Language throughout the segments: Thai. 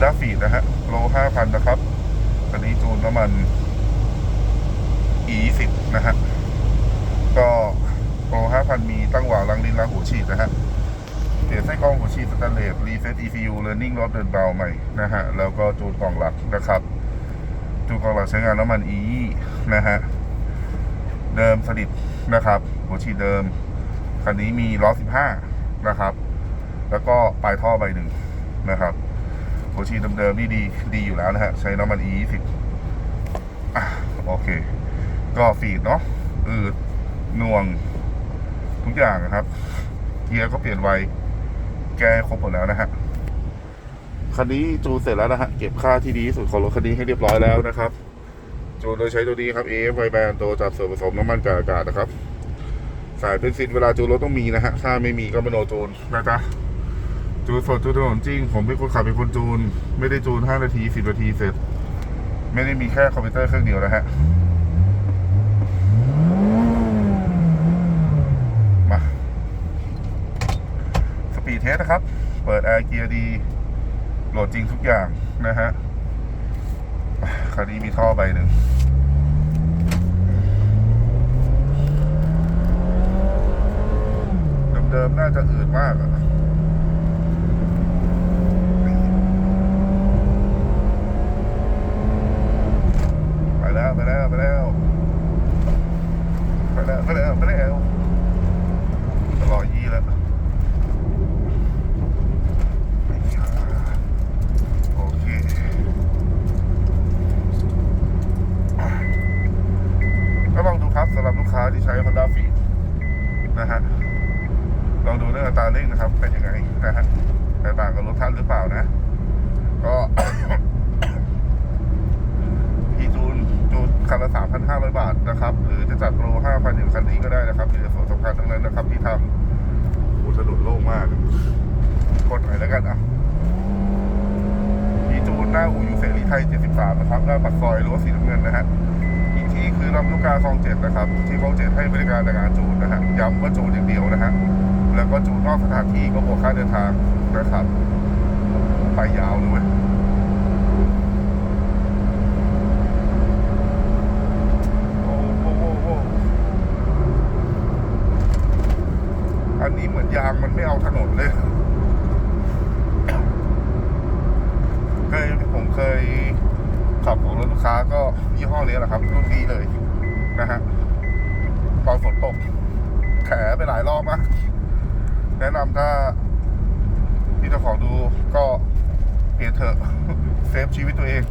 Honda f e e d นะฮะโล5,000นนะครับคันนี้จูนน้ำมัน E10 นะฮะ ก็โล5,000 มีตั้งหวาลังลินล้างหัวฉีดนะฮะเปลี่ยนไส้กรองหัวฉีดสแตนเลสรีเซ็ต ECU Learning รถเดินเบาใหม่นะฮะ แล้วก็จูนกล่องหลักนะครับ จูนกล่องหลักใช้งานน้ำมัน E นะฮะ เดิมสนิทนะครับ หัวฉีดเดิม คันนี้มีล้อ15 นะครับ แล้วก็ปลายท่อใบหนึ่งนะครับ หัวฉีดเดิมๆนี่ดีดีอยู่แล้วนะฮะ ใช้น้ำมัน E 10อะโอเค ก็ฟีดเนาะอืดน่วง ทุกอย่างนะครับ เกียร์ก็เปลี่ยนไว แกครบหมดแล้วนะฮะ คันนี้จูนเสร็จแล้วนะฮะ เก็บค่าที่ดีที่สุดของรถคันนี้ให้เรียบร้อยแล้วนะครับ จูนโดยใช้ตัวนี้ครับ AF ไวแบนตัวจับส่วนผสมน้ำมันกับอากาศนะครับ สายเป็นซินเวลาจูนรถต้องมีนะฮะ ถ้าไม่มีก็มโนจูนนะจ๊ะ จูนสดจูนถนนจริง ผมเป็นคนขับเป็นคนจูน ไม่ได้จูน5นาที10นาทีเสร็จ ไม่ได้มีแค่คอมพิวเตอร์เครื่องเดียวนะฮะ มา สปีดเทสนะครับ เปิดแอร์เกียร์ดี โหลดจริงทุกอย่างนะฮะคันนี้มีท่อใบหนึ่งเดิมๆน่าจะอืดมากอะไปแล้วไปแล้วไปแล้วไปแล้วไปแล้วไปแล้วตลอดยี่แล้วโอเค ก็ลองดูครับสำหรับลูกค้าที่ใช้ Honda f e e d นะฮะ ลองดูเรื่องอั ตาเร่งนะครับ เป็นยังไงนะฮะแตกต่างกับรถท่านหรือเปล่านะ ก็พีจูนจูนคันละ3,500บาทนะครับ หรือจะจัดโปร5,000อย่างคันนี้ก็ได้นะครับมีส่วนสำคัญทั้งนั้นนะครับ ที่ทำอุถนนโล่งมากกดหน่อยแล้วกันอะพีจูนหน้าอู่ยูเสรีไทย73นะครับหน้าปากซอยรั้วสีน้ำเงินนะฮะอีกที่คือลำลูกกาคลองเจ็ดนะครับ ที่คลองเจ็ดให้บริการในการจูนนะฮะย้ำว่าจูนอย่างเดียวนะฮะ แล้วก็จูนนอกสถานที่ก็บวกค่าเดินทางนะครับ ไปยาวเลยเว้ยโอ้โหโอ้โหโอ้โหอันนี้เหมือนยางมันไม่เอาถนนเลยเคยผมเคยขับของรถลูกค้าก็ยี่ห้อนี้แหละครับ รุ่นนี้เลยนะฮะตอนฝนตกแขไปหลายรอบมาก แนะนำถ้าพี่เจ้าของดูก็เปลี่ยนเถอะเซฟชีวิตตัวเอง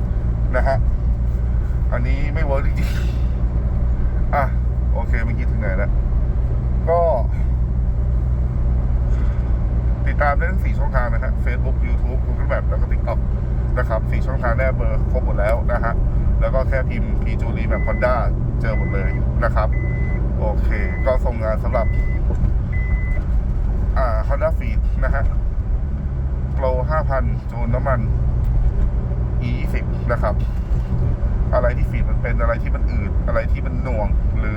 นะฮะ อันนี้ไม่เวิร์กจริงๆอะ โอเคเมื่อกี้ถึงไหนแล้ว ก็ ติดตามได้ทั้งสี่ช่องทางนะฮะ Facebook YouTube Google Map แล้วก็ TikTok นะครับสี่ช่องทางแนบเบอร์ครบหมดแล้วนะฮะ แล้วก็แค่พิมพ์พีจูรีแบบฮอนด้าเจอหมดเลยนะครับ โอเค ก็ส่งงานสำหรับ อ่าฮอนด้าฟีดนะฮะโปร5,000 จูนน้ำมัน E20 นะครับ อะไรที่ฟีดมันเป็นอะไรที่มันอืดอะไรที่มันหน่วงหรือ